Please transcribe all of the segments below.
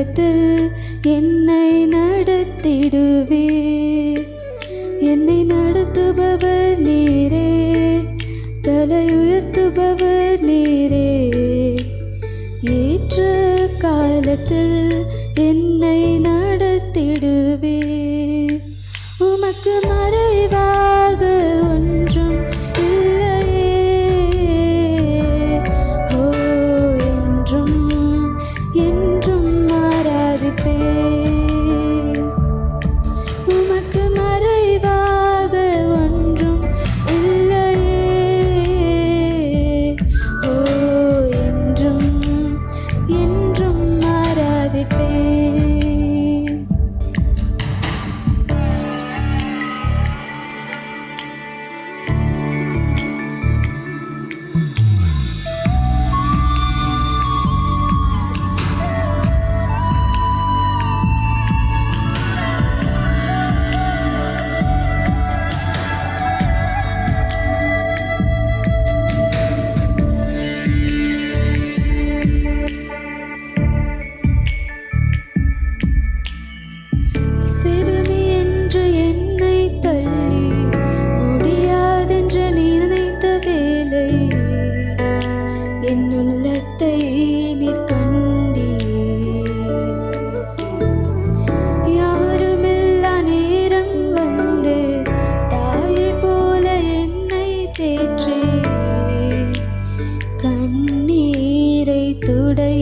பாதையில் என்னை நடத்திடுவே என்னை நடத்துபவர் நீரே. தலை உயர்த்துபவர் நீரே. ஏற்ற காலத்தில் என்னை நடத்திடுவே உமக்கு மறைவா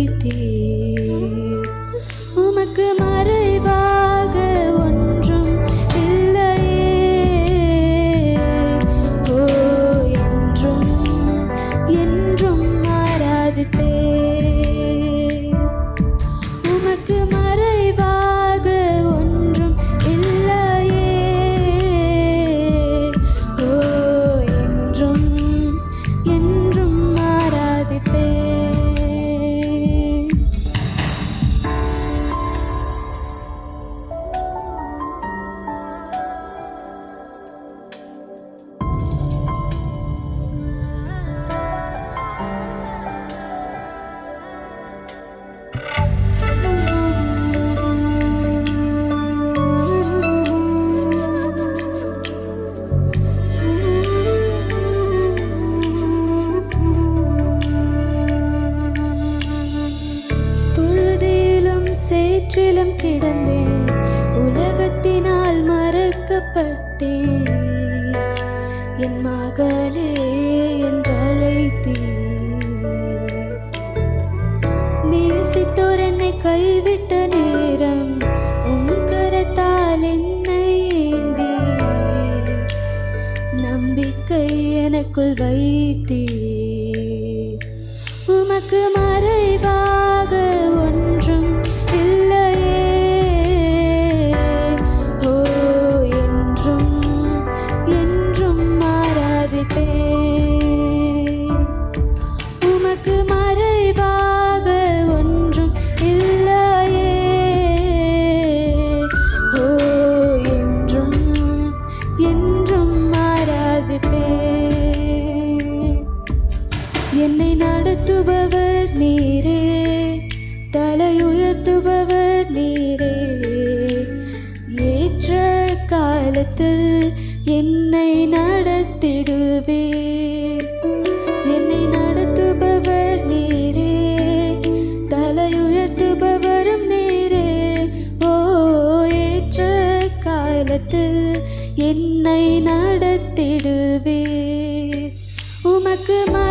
baby கிடந்தேன். உலகத்தினால் மறக்கப்பட்டேன். என் மகளே என்றழைத்தேன். உயர்த்துபவர் நீரே. தலை உயர்த்துபவர் நீரே. ஏற்ற காலத்தில் என்னை நடத்திடுவே என்னை நடத்துபவர் நீரே. தலை உயர்த்துபவரும் நீரே. ஓ ஏற்ற காலத்தில் என்னை நடத்திடுவே உமக்கு மா